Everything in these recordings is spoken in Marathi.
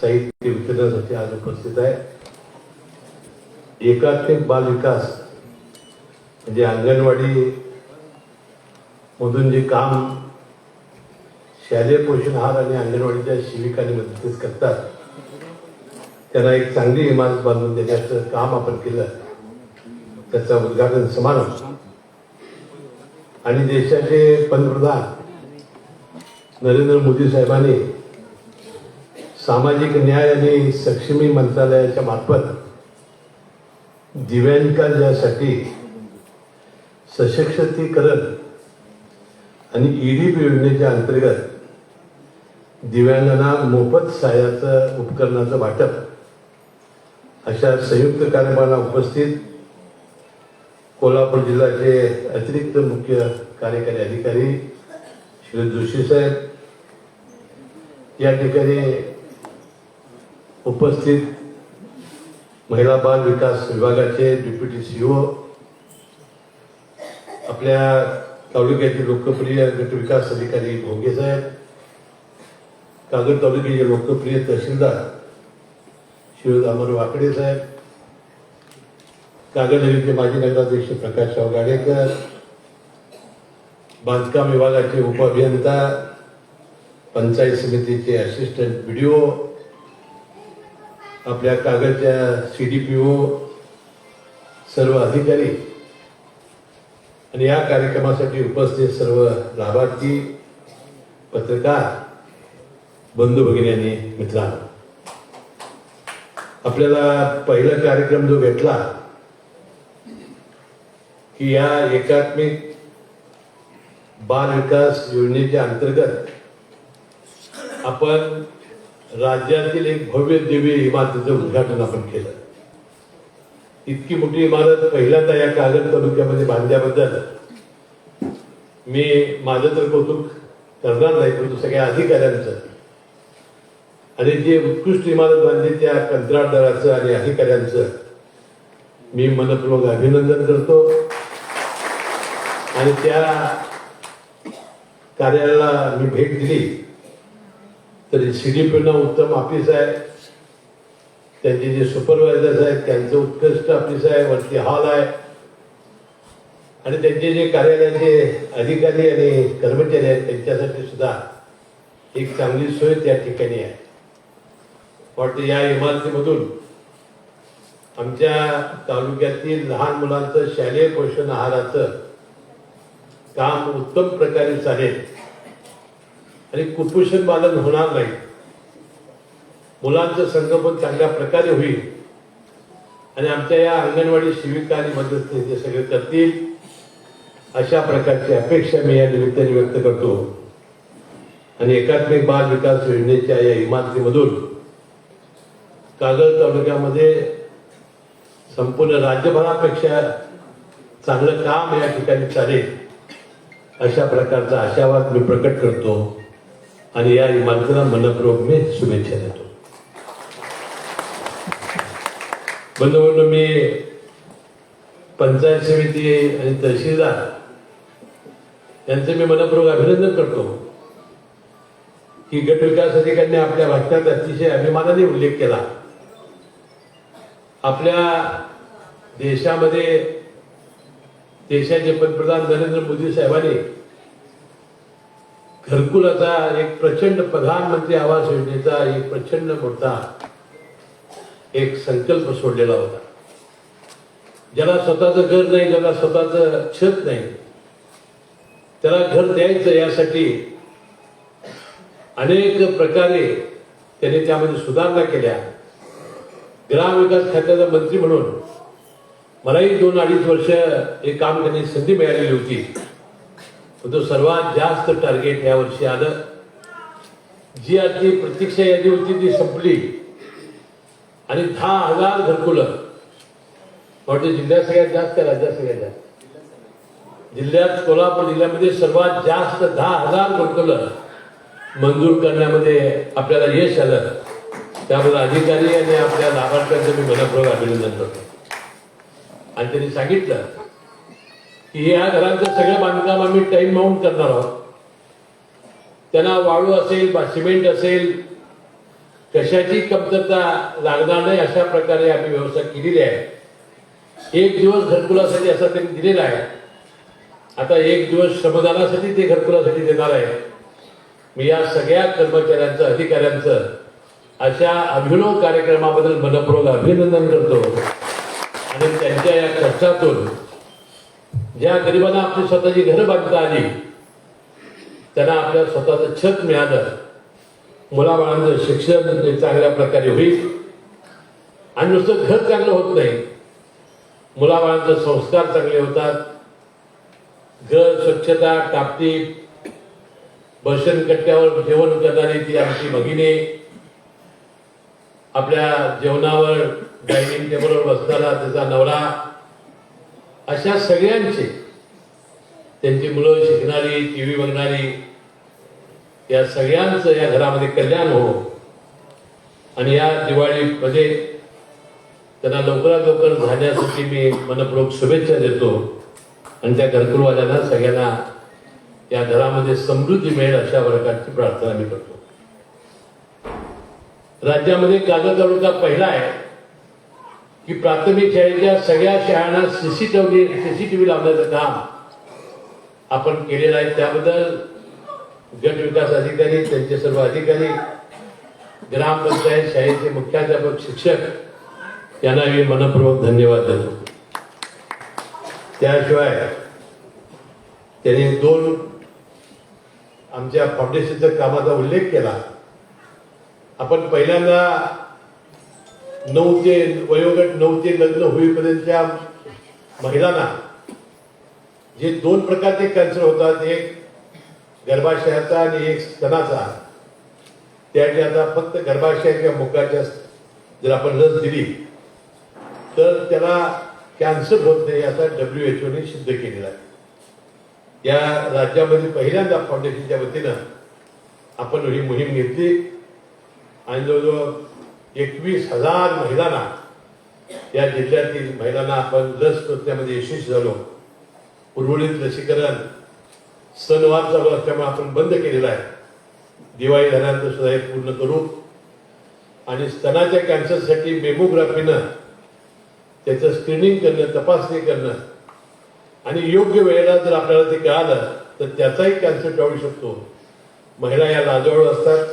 साहित्य वितरणासाठी आज उपस्थित आहे. एकात्मिक बाल विकास म्हणजे अंगणवाडी मधून जे काम शालेय पोषण आहार आणि अंगणवाडीच्या शिविकाने मदतीस करतात त्यांना एक चांगली इमारत बांधून देण्याचं काम आपण केलं. त्याचा उद्घाटन समारंभ. आणि देशाचे पंतप्रधान नरेंद्र मोदी साहेबांनी सामाजिक न्याय आणि सक्षमी मंत्रालयाच्या मार्फत दिव्यांगांसाठी सशक्तीकरण आणि ईडीपी योजनेच्या अंतर्गत दिव्यांगांना मोफत सहाय्याचं उपकरणाचं वाटप अशा संयुक्त कार्यक्रमाला उपस्थित कोल्हापूर जिल्ह्याचे अतिरिक्त मुख्य कार्यकारी अधिकारी श्री जोशी साहेब. या ठिकाणी उपस्थित महिला बाल विकास विभागाचे डेप्युटी सीओ आपल्या तालुक्याचे लोकप्रिय गट विकास अधिकारी भोंगे साहेब कागद तालुक्याचे लोकप्रिय तहसीलदार शिवदामर वाकडे साहेब कागद नगरीचे माजी नगराध्यक्ष प्रकाशराव गाडेकर बांधकाम विभागाचे उपअभियंता पंचायत समितीचे असिस्टंट बीडीओ आपल्या कागदच्या सी डी पी ओ सर्व अधिकारी आणि या कार्यक्रमासाठी उपस्थित सर्व लाभार्थी पत्रकार बंधू भगिनी मित्रांनो आपल्याला पहिला कार्यक्रम जो भेटला की या एकात्मिक बाल विकास योजनेच्या अंतर्गत आपण राज्यातील एक भव्य दिव्य इमारतीचं उद्घाटन आपण केलं. इतकी मोठी इमारत पहिल्यांदा या कागद तालुक्यामध्ये बांधल्याबद्दल मी माझं तर कौतुक करणार नाही परंतु सगळ्या अधिकाऱ्यांचं. आणि जे उत्कृष्ट इमारत बांधली त्या कंत्राटदाराचं आणि अधिकाऱ्यांचं मी मनपूर्वक अभिनंदन करतो. आणि त्या कार्यालयाला मी भेट दिली. तरी सी डी पीनं उत्तम ऑफिस आहे. त्यांचे जे सुपरवायझर्स आहेत त्यांचं उत्कृष्ट ऑफिस आहे वरती हॉल आहे. आणि त्यांचे जे कार्यालयाचे अधिकारी आणि कर्मचारी आहेत त्यांच्यासाठी सुद्धा एक चांगली सोय त्या ठिकाणी आहे. वाटतं या इमारतीमधून आमच्या तालुक्यातील लहान मुलांचं शालेय पोषण आहाराचं काम उत्तम प्रकारे चालेल. आणि कुपोषण पालन होणार नाही. मुलांचं संगोपन चांगल्या प्रकारे होईल. आणि आमच्या या अंगणवाडी शिविका आणि मदत ते सगळे करतील. अशा प्रकारची अपेक्षा मी या निमित्ताने व्यक्त करतो. आणि एकात्मिक बाल विकास योजनेच्या या इमारतीमधून कागद तालुक्यामध्ये संपूर्ण राज्यभरापेक्षा चांगलं काम या ठिकाणी चालेल. अशा प्रकारचा आशावाद मी प्रकट करतो. आणि या इमारतीला मनपूर्वक मी शुभेच्छा देतो. बंधू मी पंचायत समिती आणि तहसीलदार यांचं मी मनपूर्वक अभिनंदन करतो. की गट विकास अधिकाऱ्यांनी आपल्या भाषणात अतिशय अभिमानाने उल्लेख केला. आपल्या देशामध्ये देशाचे पंतप्रधान नरेंद्र मोदी साहेबांनी घरकुलाचा एक प्रचंड प्रधानमंत्री आवास योजनेचा एक प्रचंड मोठा एक संकल्प सोडलेला होता. ज्याला स्वतःचं घर नाही ज्याला स्वतःचं छत नाही त्याला घर द्यायचं यासाठी अनेक प्रकारे त्याने त्यामध्ये सुधारणा केल्या. ग्रामविकास खात्याचा मंत्री म्हणून मलाही दोन अडीच वर्ष हे काम करण्याची संधी मिळालेली होती. तो सर्वात जास्त टार्गेट या वर्षी आलं जी आधी प्रतीक्षा यादी होती ती संपली आणि दहा हजार घरकुलं वाटतं जिल्ह्यात सगळ्यात जास्त राज्यात सगळ्यात जास्त जिल्ह्यात कोल्हापूर जिल्ह्यामध्ये सर्वात जास्त दहा हजार घरकुलं मंजूर करण्यामध्ये आपल्याला यश आलं त्याबद्दल अधिकारी आणि आपल्या लाभार्थ्यांचं मी मनपूर्वक अभिनंदन करतो आणि त्यांनी सांगितलं की या घरांचं सगळं बांधकाम आम्ही टाईम माउंट करणार आहोत. त्यांना वाळू असेल बा सिमेंट असेल कशाची कमतरता लागणार नाही अशा प्रकारे आम्ही व्यवस्था केलेली आहे. एक दिवस घरकुलासाठी असा त्यांनी दिलेला आहे. आता एक दिवस श्रमदानासाठी ते घरकुलासाठी देणार आहे. मी या सगळ्या कर्मचाऱ्यांचं अधिकाऱ्यांचं अशा अभिनव कार्यक्रमाबद्दल मनपूर्वक अभिनंदन करतो. आणि त्यांच्या या कष्टातून ज्या गरिबांना आपली स्वतःची घरं बांधता आली त्यांना आपल्या स्वतःचं छत मिळालं. मुलाबाळांचं शिक्षण म्हणजे चांगल्या प्रकारे होईल. आणि नुसतं घर चांगलं होत नाही. मुलाबाळांचे संस्कार चांगले होतात. घर स्वच्छता टापटीप बसन कट्ट्यावर जेवण करणारी ती आमची भगिनी. आपल्या जेवणावर डायनिंग टेबलवर बसणारा त्याचा नवरा. अशा सगळ्यांचे त्यांची मुलं शिकणारी टी व्ही बघणारी या सगळ्यांचं या घरामध्ये कल्याण हो आणि या दिवाळीमध्ये त्यांना लवकरात लवकर झाल्यासाठी मी मनपूर्वक शुभेच्छा देतो. आणि त्या घरकुलवाल्यांना सगळ्यांना या घरामध्ये समृद्धी मिळेल अशा प्रकारची प्रार्थना मी करतो. राज्यामध्ये कागद तालुका पहिला आहे. की प्राथमिक शाळेच्या सगळ्या शाळांना सीसीटीव्ही सीसीटीव्ही लावण्याचं काम आपण केलेलं आहे. त्याबद्दल गट विकास अधिकारी त्यांचे सर्व अधिकारी ग्रामपंचायत शाळेचे मुख्याध्यापक शिक्षक यांना मी मनपूर्वक धन्यवाद देतो. त्याशिवाय त्यांनी दोन आमच्या फाउंडेशनच्या कामाचा उल्लेख केला. आपण पहिल्यांदा नऊ ते वयोगट नऊ ते लग्न होईपर्यंतच्या महिलांना जे दोन प्रकारचे कॅन्सर होतात एक गर्भाशयाचा आणि एक स्तनाचा त्याची आता फक्त गर्भाशयाच्या मुखाच्या जर आपण लस दिली तर त्याला कॅन्सर होत नाही असा डब्ल्यू एच ओने सिद्ध केलेला आहे. या राज्यामध्ये पहिल्यांदा फाउंडेशनच्या वतीनं आपण ही मोहीम घेतली आणि जवळजवळ एकवीस हजार महिलांना या जिल्ह्यातील महिलांना आपण लस टोचण्यामध्ये यशस्वी झालो. उर्वरित लसीकरण सणवार चालू असल्यामुळे आपण बंद केलेलं आहे. दिवाळी झाल्यानंतर सुद्धा हे पूर्ण करू. आणि स्तनाच्या कॅन्सरसाठी मेमोग्राफीनं त्याचं स्क्रीनिंग करणं तपासणी करणं आणि योग्य वेळेला जर आपल्याला ते कळालं तर त्याचाही कॅन्सर टाळू शकतो. महिला या लाजवळ असतात.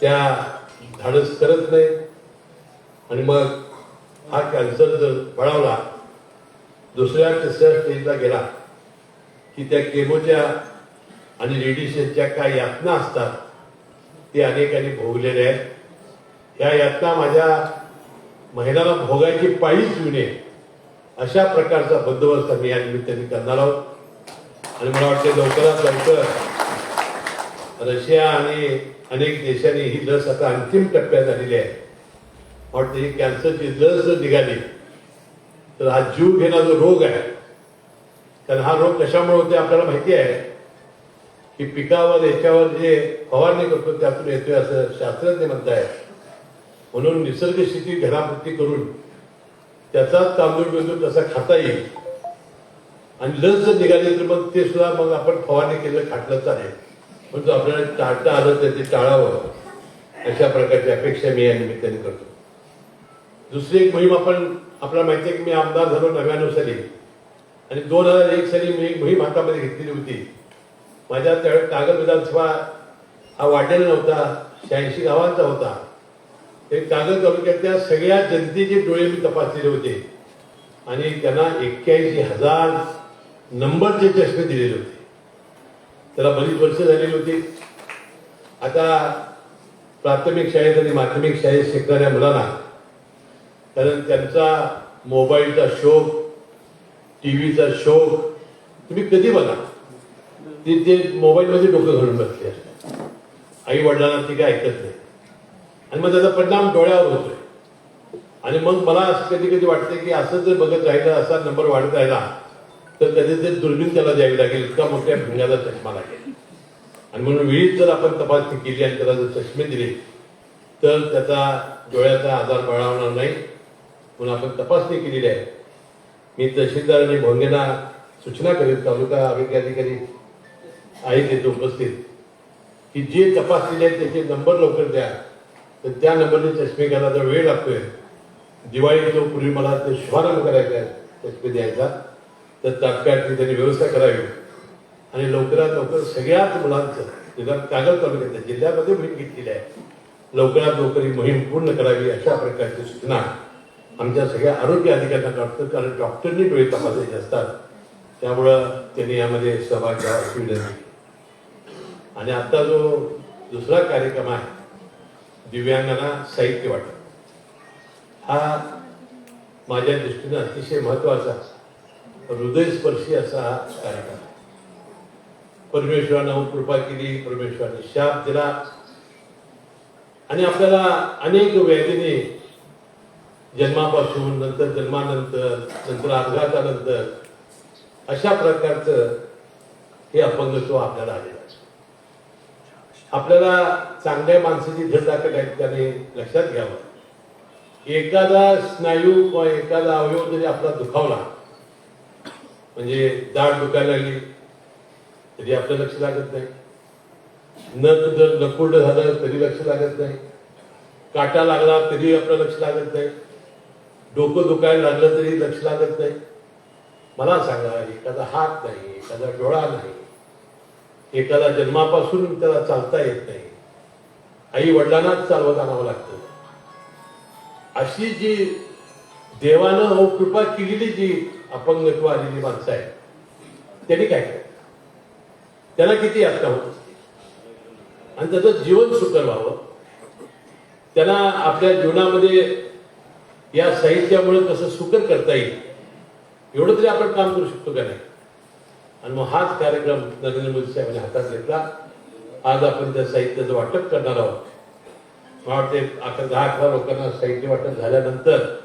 त्या धाडस करत नाही. आणि मग हा कॅन्सर जर बळावला दुसऱ्या तिसऱ्या स्टेजला गेला की त्या केमोच्या आणि रेडिएशनच्या काय यातना असतात ते अनेकांनी भोगलेल्या आहेत. ह्या यातना माझ्या महिलाला भोगायची पाळीच येऊ नये. अशा प्रकारचा बंदोबस्त आम्ही या निमित्ताने करणार आहोत. आणि मला वाटते लवकरात लवकर रशिया आणि अनेक देशांनी ही लस आता अंतिम टप्प्यात आलेली आहे. वाटते वाटतं ही कॅन्सरची लस जर निघाली तर हा जीव घेणा जो रोग आहे कारण हा रोग कशामुळे होते आपल्याला माहिती आहे? की पिकावर याच्यावर जे फवारणी करतो त्यातून येतोय असं शास्त्रज्ञ म्हणताय म्हणून निसर्ग स्थिती घरापुरती करून त्याचा तांदूळ बिंदूळ तसा खाता येईल. आणि लस जर निघाली तर मग ते सुद्धा मग आपण फवारणी केलं खाटलं चालेल पण जो आपल्याला टाळता आलं तर ते टाळावं. अशा प्रकारची अपेक्षा मी या निमित्ताने करतो. दुसरी एक मोहीम आपण आपल्याला माहिती आहे की मी आमदार झालो नव्याण्णव साली. आणि दोन हजार एक साली मी एक मोहीम हातामध्ये घेतलेली होती. माझ्या त्यावेळेस कागद विधानसभा हा वाढलेला नव्हता शहाऐंशी गावांचा होता. ते कागद तालुक्यातल्या सगळ्या जनतेचे डोळे मी तपासलेले होते. आणि त्यांना एक्क्याऐंशी हजार नंबरचे चष्मे दिलेले होते. त्याला बरीच वर्ष झालेली होती. आता प्राथमिक शाळेत आणि माध्यमिक शाळेत शिकणाऱ्या मुलांना कारण त्यांचा मोबाईलचा शोक टी व्हीचा शोक तुम्ही कधी बघा? ते ते मोबाईलमध्ये डोकं घालून बसले आई वडिलांना ती काय ऐकत नाही. आणि मग त्याचा परिणाम डोळ्यावर होतोय. आणि मग मला असं कधी कधी वाटतं की असं जर बघत राहिलं असा नंबर वाढत राहिला तर कधीतरी दुर्बीण त्याला द्यावी लागेल इतका मोठ्या भिंगाचा चष्मा लागेल. आणि म्हणून वेळीच जर आपण तपासणी केली आणि त्याला जर चष्मे दिले तर त्याचा डोळ्याचा आजार बळावणार नाही. म्हणून आपण तपासणी केलेली आहे. मी तहसीलदार आणि भोंगेना सूचना करीत तालुका आरोग्य अधिकारी आहेत तिथे उपस्थित की जे तपासलेले आहेत त्याचे नंबर लवकर द्या. तर त्या नंबरने चष्मे घ्यायला जर वेळ लागतोय दिवाळी जो पूर्वी मला ते शुभारंभ करायचा आहे चष्मे द्यायचा. तर तात्काळ ती त्यांनी व्यवस्था करावी. आणि लवकरात लवकर सगळ्याच मुलांचं निदान कागद तालुक्यात जिल्ह्यामध्ये मोहीम घेतलेली आहे. लवकरात लवकर ही मोहीम पूर्ण करावी अशा प्रकारची सूचना आमच्या सगळ्या आरोग्य अधिकाऱ्यांना करतो कारण डॉक्टरनी डोळे तपासायचे असतात. त्यामुळं त्यांनी यामध्ये सहभाग घ्यावा अशी विनंती. आणि आता जो दुसरा कार्यक्रम आहे दिव्यांगांना साहित्य वाटप. हा माझ्या दृष्टीनं अतिशय महत्त्वाचा हृदयस्पर्शी असा हा कार्यक्रम. आहे परमेश्वरानं कृपा केली परमेश्वराने शाप दिला. आणि आपल्याला अनेक व्याधीने जन्मापासून नंतर जन्मानंतर नंतर अपघातानंतर अशा प्रकारचं हे अपंगत्व आपल्याला आलेलं आपल्याला चांगल्या माणसाची धडधाकट आहेत त्याने लक्षात घ्यावं. एखादा स्नायू किंवा एखादा अवयव जरी आपला दुखावला म्हणजे दाढ दुखायला लागली. तरी आपलं लक्ष लागत नाही. नख जर नकुर्ड झालं तरी लक्ष लागत नाही. काटा लागला तरी आपलं लक्ष लागत नाही. डोकं दुखायला लागलं तरी लक्ष लागत नाही. मला सांगा एखादा हात नाही एखादा डोळा नाही एखादा जन्मापासून त्याला चालता येत नाही. आई वडिलांनाच चालवत आणावं लागतं. अशी जी देवानं हो कृपा केलेली जी अपंगत्व आलेली माणसं आहे त्यांनी काय केलं? त्यांना किती यातना होत असते? आणि त्याचं जीवन सुकर व्हावं. त्यांना आपल्या जीवनामध्ये या साहित्यामुळे कसं सुकर करता येईल एवढं तरी आपण काम करू शकतो का नाही? आणि मग हाच कार्यक्रम नरेंद्र मोदी साहेबांनी हातात घेतला. आज आपण त्या साहित्याचं वाटप करणार आहोत. मला वाटते आता दहा अकरा लोकांना साहित्य वाटप झाल्यानंतर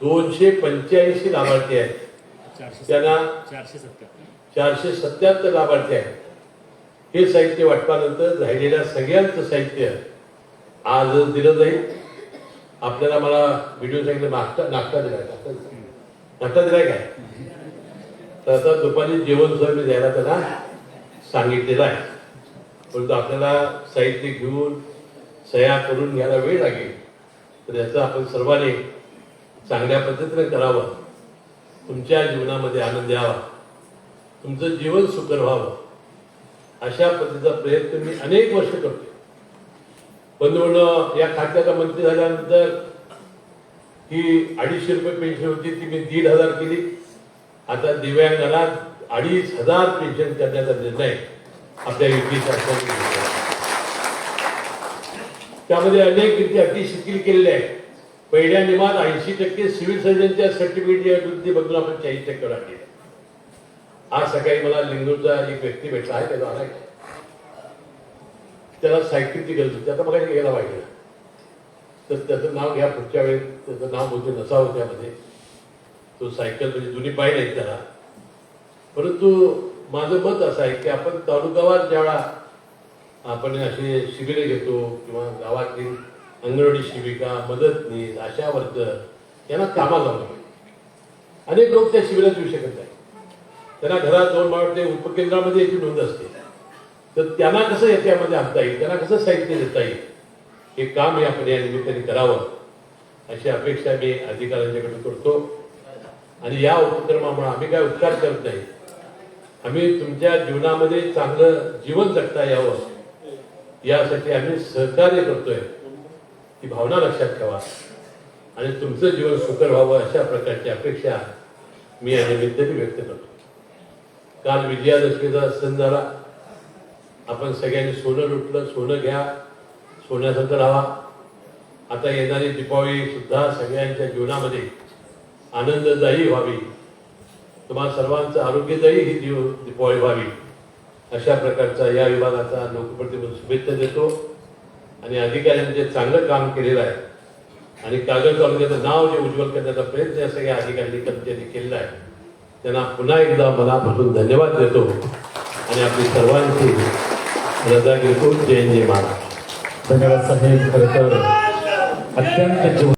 दोनशे पंच्याऐंशी लाभार्थी आहेत. त्यांना चारशे सत्याहत्तर लाभार्थी आहेत. हे साहित्य वाटपानंतर राहिलेल्या सगळ्यांचं साहित्य आजच दिलं जाईल. आपल्याला मला व्हिडिओ सांगितलं नाश्ता नाश्ता दिलाय. नाश्ता दिलाय. काय? तर आता दुपारी जेवण मी द्यायला त्यांना सांगितलेलं आहे. परंतु आपल्याला साहित्य घेऊन सह्या करून घ्यायला वेळ लागेल. तर याचं आपण सर्वांनी चांगल्या पद्धतीने करावं. तुमच्या जीवनामध्ये आनंद यावा. तुमचं जीवन सुकर व्हावं. अशा पद्धतीचा प्रयत्न मी अनेक वर्ष करतोय. बंधून या खात्याचा मंत्री झाल्यानंतर ही अडीचशे रुपये पेन्शन होती ती मी दीड हजार केली. आता दिव्यांगाला अडीच हजार पेन्शन करण्याचा निर्णय आपल्या युती सरकारने घेतला. त्यामध्ये अनेक किती अटी शिथिल केलेल्या आहेत. पहिल्या निमात ऐंशी टक्के सिव्हिल सर्जनच्या सर्टिफिकेट बघून आपण चाळीस टक्के आणले आज सकाळी मला लिंगूरचा एक व्यक्ती भेटला आहे त्याचा आलाय त्याला सायकलची गरज होती. आता मला गेला पाहिजे तर त्याचं नाव घ्या पुढच्या वेळेस त्याचं नाव बहुतेक नसावं त्यामध्ये. तो सायकल म्हणजे जुनी पाय नाही त्याला. परंतु माझं मत असं आहे की आपण तालुकावार ज्यावेळा आपण असे शिबिरे घेतो किंवा गावातील अंगणवाडी शिबिका मदतनीस आशा वर्कर यांना कामाला लावलं अनेक लोक त्या शिबिरात येऊ शकत नाही त्यांना घरात जाऊन मला वाटते उपकेंद्रामध्ये याची नोंद असते. तर त्यांना कसं याच्यामध्ये आणता येईल? त्यांना कसं साहित्य देता येईल? हे काम या आपण या निमित्ताने करावं अशी अपेक्षा मी अधिकाऱ्यांच्याकडे करतो. आणि या उपक्रमामुळे आम्ही काय उपकार करत नाही. आम्ही तुमच्या जीवनामध्ये चांगलं जीवन जगता यावं. यासाठी आम्ही सहकार्य करतोय. ती भावना लक्षात ठेवा. आणि तुमचं जीवन सुकर व्हावं अशा प्रकारची अपेक्षा मी या निमित्ताने व्यक्त करतो. काल विजयादशमीचा सण झाला. आपण सगळ्यांनी सोनं लुटलं सोनं घ्या सोन्यासारखं राहा. आता येणारी दीपावली सुद्धा सगळ्यांच्या जीवनामध्ये आनंददायी व्हावी. तुम्हा सर्वांचं आरोग्यदायी ही दिव दीपावली व्हावी. अशा प्रकारचा या विभागाचा लोकप्रतिनिधी शुभेच्छा देतो. आणि अधिकाऱ्यांनी जे चांगलं काम केलेलं आहे आणि कागद तालुक्याचं नाव जे उज्ज्वल करण्याचा प्रयत्न या सगळ्या अधिकारी कर्मचारी केलेला आहे त्यांना पुन्हा एकदा मनापासून धन्यवाद देतो. आणि आपली सर्वांची रजा घेतो जय जय महाराज धन्यवाद साहेब. खरं तर अत्यंत